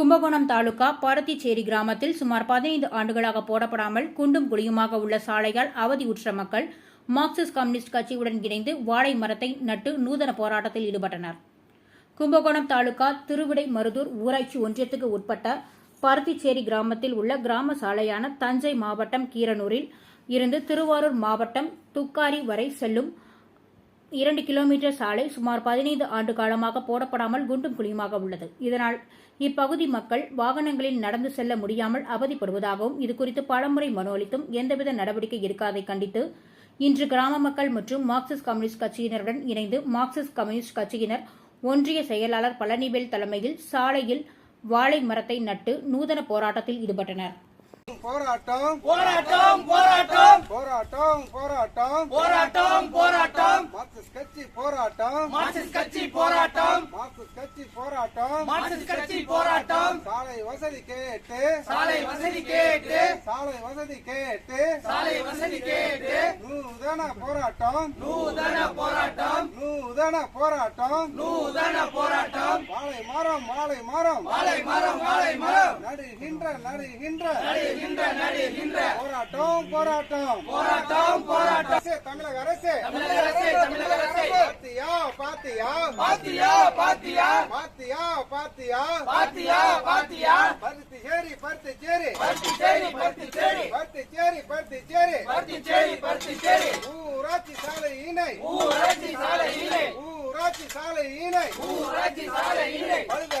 கும்பகோணம் தாலுகா பருத்திச்சேரி கிராமத்தில் சுமார் பதினைந்து ஆண்டுகளாக போடப்படாமல் குண்டும் குழியுமாக உள்ள சாலையால் அவதியுற்ற மக்கள் மார்க்சிஸ்ட் கம்யூனிஸ்ட் கட்சியுடன் இணைந்து வாழை மரத்தை நட்டு நூதன போராட்டத்தில் ஈடுபட்டனர். கும்பகோணம் தாலுகா திருவிடை மருதூர் ஊராட்சி ஒன்றியத்துக்கு உட்பட்ட பருத்திச்சேரி கிராமத்தில் உள்ள கிராம சாலையான தஞ்சை மாவட்டம் கீரனூரில் இருந்து திருவாரூர் மாவட்டம் துக்காரி வரை செல்லும் இரண்டு கிலோமீட்டர் சாலை சுமார் பதினைந்து ஆண்டு காலமாக போடப்படாமல் குண்டும் குழியுமாக உள்ளது. இதனால் இப்பகுதி மக்கள் வாகனங்களில் நடந்து செல்ல முடியாமல் அவதிப்படுவதாகவும் இதுகுறித்து பலமுறை மனு அளித்தும் எந்தவித நடவடிக்கை எடுக்காதை கண்டித்து இன்று கிராம மக்கள் மற்றும் மார்க்சிஸ்ட் கம்யூனிஸ்ட் கட்சியினருடன் இணைந்து மார்க்சிஸ்ட் கம்யூனிஸ்ட் கட்சியினர் ஒன்றிய செயலாளர் பழனிவேல் தலைமையில் சாலையில் வாழை மரத்தை நட்டு நூதன போராட்டத்தில் ஈடுபட்டனர். போராட்டம். போராட்டம் போராட்டம். போராட்டம் போராட்டம். போராட்டம் போராட்டம். மார்க்சிஸ்ட் கட்சி போராட்டம். மார்க்சிஸ்ட் கட்சி போராட்டம். மார்க்சிஸ்ட் கட்சி போராட்டம். மார்க்சிஸ்ட் கட்சி போராட்டம். சாலை வசதி கேட்டு. சாலை வசதி கேட்டு. சாலை வசதி கேட்டு. சாலை வசதி கேட்டு. நூதன போராட்டம். நூதன போராட்டம். நூதன போராட்டம். நூதன போராட்டம். வாழை மரம் வாழை மரம் வாழை மரம் வாழை நடுகின்ற நடுகின்ற. நடுகின்ற நடுகின்ற. போராட்டம் போராட்டம். போராட்டம் போராட்டம். தமிழக அரசே. தமிழக அரசே தமிழக அரசே. பாத்தியா பாத்தியா. பாத்தியா பாத்தியா. பாத்தியா பாத்தியா. பாத்தியா பாத்தியா. பருத்தி சேரி பருத்தி சேரி. பருத்தி சேரி பருத்தி சேரி. பருத்தி சேரி பருத்தி சேரி. பருத்தி சேரி பருத்தி சேரி. ஊராட்சி சாலை இணை ஊராட்சி சாலை இணை ஊராட்சி சாலை இணை ஊராட்சி சாலை இணை பழுதடைந்து